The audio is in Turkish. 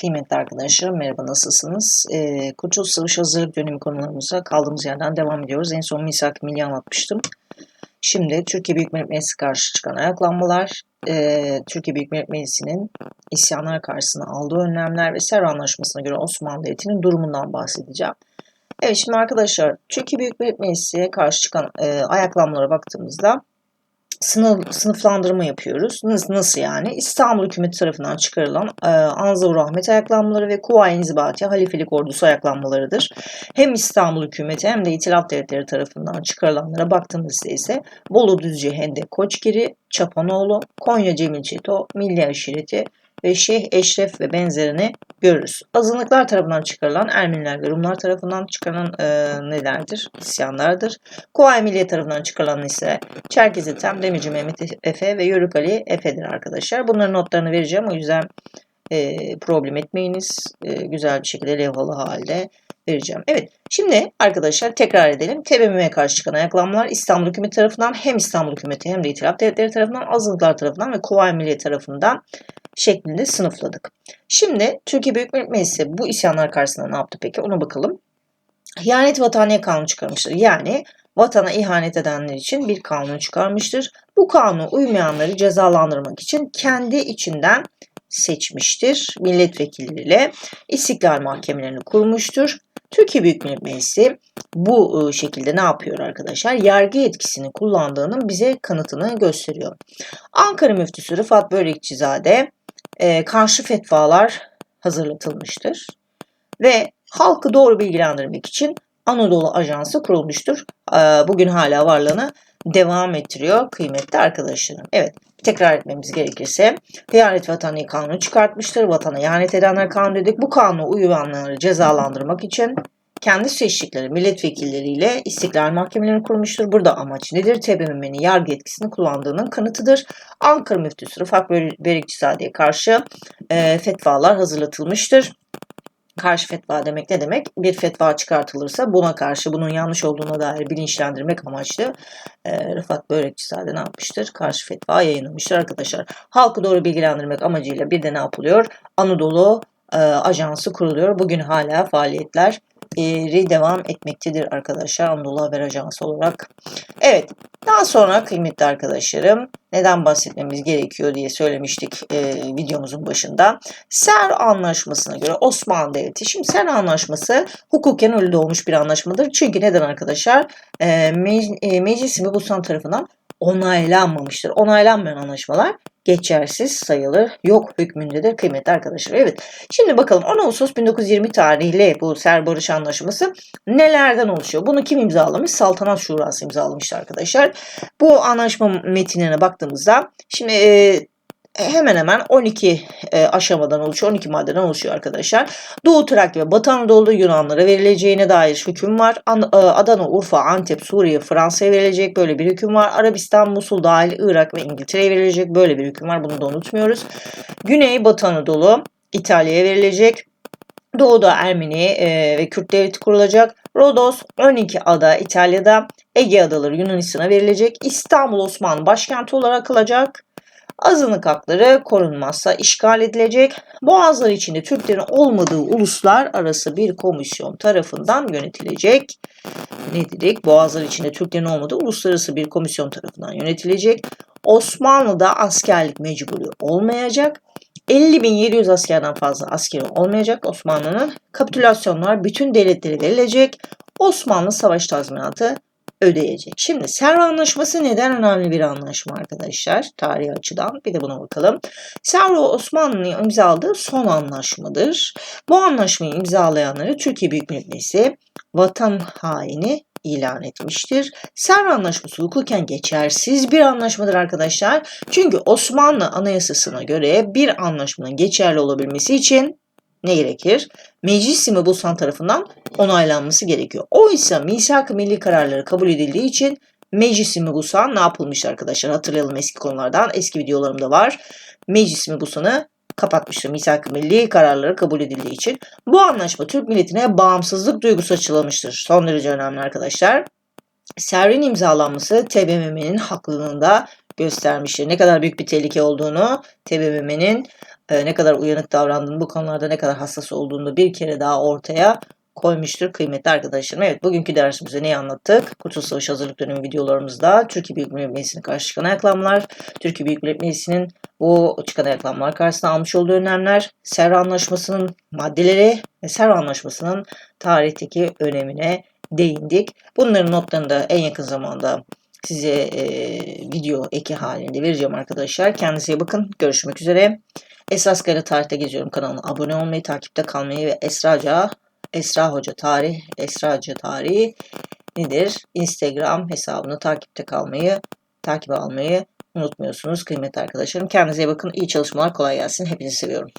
Kıymetli arkadaşlarım merhaba nasılsınız? Ee, Kurtuluş Savaşı hazırlık dönemi konularımıza kaldığımız yerden devam ediyoruz. En son misak milli anlatmıştım. Şimdi Türkiye Büyük Millet Meclisi karşı çıkan ayaklanmalar, e, Türkiye Büyük Millet Meclisi'nin isyanlar karşısında aldığı önlemler ve Serra Anlaşması'na göre Osmanlı Devleti'nin durumundan bahsedeceğim. Evet şimdi arkadaşlar Türkiye Büyük Millet Meclisi'ye karşı çıkan e, ayaklanmalara baktığımızda sınıf, sınıflandırma yapıyoruz. Nasıl, nasıl yani? İstanbul hükümeti tarafından çıkarılan e, Anzavur Rahmet ayaklanmaları ve Kuvayi İnzibati Halifelik Ordusu ayaklanmalarıdır. Hem İstanbul hükümeti hem de İtilaf devletleri tarafından çıkarılanlara baktığımızda ise Bolu Düzce Hendek Koçgiri, Çapanoğlu, Konya Cemil Çeto, Milli Aşireti, Şeyh Eşref ve benzerini görürüz. Azınlıklar tarafından çıkarılan Ermeniler ve Rumlar tarafından çıkarılan e, nelerdir? İsyanlardır. Kuvayi Milliye tarafından çıkarılan ise Çerkez Ethem, Demirci Mehmet Efe ve Yörük Ali Efe'dir arkadaşlar. Bunların notlarını vereceğim. O yüzden e, problem etmeyiniz. E, güzel bir şekilde levhalı halde vereceğim. Evet şimdi arkadaşlar tekrar edelim. TBMM'ye karşı çıkan ayaklanmalar İstanbul hükümeti tarafından hem İstanbul hükümeti hem de İtilaf devletleri tarafından azınlıklar tarafından ve Kuvayi Milliye tarafından şeklinde sınıfladık. Şimdi Türkiye Büyük Millet Meclisi bu isyanlar karşısında ne yaptı peki ona bakalım. İhanet vataniye kanunu çıkarmıştır. Yani vatana ihanet edenler için bir kanun çıkarmıştır. Bu kanuna uymayanları cezalandırmak için kendi içinden seçmiştir. Milletvekilleriyle istiklal mahkemelerini kurmuştur. Türkiye Büyük Millet Meclisi bu ıı, şekilde ne yapıyor arkadaşlar? Yargı etkisini kullandığının bize kanıtını gösteriyor. Ankara Müftüsü Rıfat Börekçizade e, karşı fetvalar hazırlatılmıştır. Ve halkı doğru bilgilendirmek için Anadolu Ajansı kurulmuştur. E, bugün hala varlığını devam ettiriyor kıymetli arkadaşlarım. Evet tekrar etmemiz gerekirse Hıyanet Vatani Kanunu çıkartmıştır. Vatana ihanet edenler kanunu dedik. Bu kanunu uyanları cezalandırmak için kendi seçtikleri milletvekilleriyle istiklal mahkemelerini kurmuştur. Burada amaç nedir? TBMM'nin yargı etkisini kullandığının kanıtıdır. Ankara Müftüsü Rıfat Berikçizade'ye karşı e, fetvalar hazırlatılmıştır. Karşı fetva demek ne demek? Bir fetva çıkartılırsa buna karşı bunun yanlış olduğuna dair bilinçlendirmek amaçlı e, Rıfat Börekçizade ne yapmıştır? Karşı fetva yayınlamıştır arkadaşlar. Halkı doğru bilgilendirmek amacıyla bir de ne yapılıyor? Anadolu e, Ajansı kuruluyor. Bugün hala faaliyetler e, devam etmektedir arkadaşlar Anadolu Haber Ajansı olarak. Evet daha sonra kıymetli arkadaşlarım neden bahsetmemiz gerekiyor diye söylemiştik e, videomuzun başında. Ser Anlaşması'na göre Osmanlı Devleti, şimdi Ser Anlaşması hukuken ölü doğmuş bir anlaşmadır. Çünkü neden arkadaşlar? E, me e, Meclis Mebusan tarafından onaylanmamıştır. Onaylanmayan anlaşmalar geçersiz sayılır. Yok hükmündedir kıymetli arkadaşlar. Evet şimdi bakalım 10 Ağustos 1920 tarihli bu Ser Barış Anlaşması nelerden oluşuyor? Bunu kim imzalamış? Saltanat Şurası imzalamıştı arkadaşlar. Bu anlaşma metinine baktığımızda şimdi e, hemen hemen 12 e, aşamadan oluşuyor, 12 maddeden oluşuyor arkadaşlar. Doğu Trakya ve Batı Anadolu'da Yunanlara verileceğine dair hüküm var. E, Adana, Urfa, Antep, Suriye, Fransa'ya verilecek böyle bir hüküm var. Arabistan, Musul dahil Irak ve İngiltere'ye verilecek böyle bir hüküm var. Bunu da unutmuyoruz. Güney, Batı Anadolu İtalya'ya verilecek. Doğuda Ermeni e, ve Kürt devleti kurulacak. Rodos 12 ada İtalya'da, Ege adaları Yunanistan'a verilecek. İstanbul Osmanlı başkenti olarak kalacak. Azınlık hakları korunmazsa işgal edilecek. Boğazlar içinde Türklerin olmadığı uluslar arası bir komisyon tarafından yönetilecek. Ne dedik? Boğazlar içinde Türklerin olmadığı uluslararası bir komisyon tarafından yönetilecek. Osmanlı'da askerlik mecburi olmayacak. 50.700 askerden fazla askeri olmayacak Osmanlı'nın. Kapitülasyonlar bütün devletleri verilecek. Osmanlı savaş tazminatı ödeyecek. Şimdi Serva Anlaşması neden önemli bir anlaşma arkadaşlar? Tarihi açıdan bir de buna bakalım. Serva Osmanlı'nın imzaladığı son anlaşmadır. Bu anlaşmayı imzalayanları Türkiye Büyük Millet Meclisi vatan haini ilan etmiştir. Serva Anlaşması hukuken geçersiz bir anlaşmadır arkadaşlar. Çünkü Osmanlı Anayasası'na göre bir anlaşmanın geçerli olabilmesi için ne gerekir? Meclis-i Mebusan tarafından onaylanması gerekiyor. Oysa misak-ı milli kararları kabul edildiği için Meclis-i Mebusan ne yapılmış arkadaşlar? Hatırlayalım eski konulardan. Eski videolarımda var. Meclis-i Mebusan'ı kapatmıştır misak-ı milli kararları kabul edildiği için. Bu anlaşma Türk milletine bağımsızlık duygusu açılmıştır. Son derece önemli arkadaşlar. Servin imzalanması TBMM'nin haklılığında göstermiştir. Ne kadar büyük bir tehlike olduğunu TBMM'nin e, ne kadar uyanık davrandığını, bu konularda ne kadar hassas olduğunu bir kere daha ortaya koymuştur kıymetli arkadaşlarım. Evet bugünkü dersimizde neyi anlattık? Kurtuluş Savaşı hazırlık dönemi videolarımızda Türkiye Büyük Millet Meclisi'ne karşı çıkan ayaklanmalar, Türkiye Büyük Millet Meclisi'nin bu çıkan ayaklanmalar karşısında almış olduğu önlemler, Serra Anlaşması'nın maddeleri ve Serra Anlaşması'nın tarihteki önemine değindik. Bunların notlarını da en yakın zamanda size e, video eki halinde vereceğim arkadaşlar. Kendinize bakın. Görüşmek üzere. Esas Kara Tarih'te geziyorum kanalına abone olmayı, takipte kalmayı ve Esraca, Esra Hoca Tarih, Esra Hoca Tarihi nedir? Instagram hesabını takipte kalmayı, takip almayı unutmuyorsunuz kıymetli arkadaşlarım. Kendinize bakın. İyi çalışmalar. Kolay gelsin. Hepinizi seviyorum.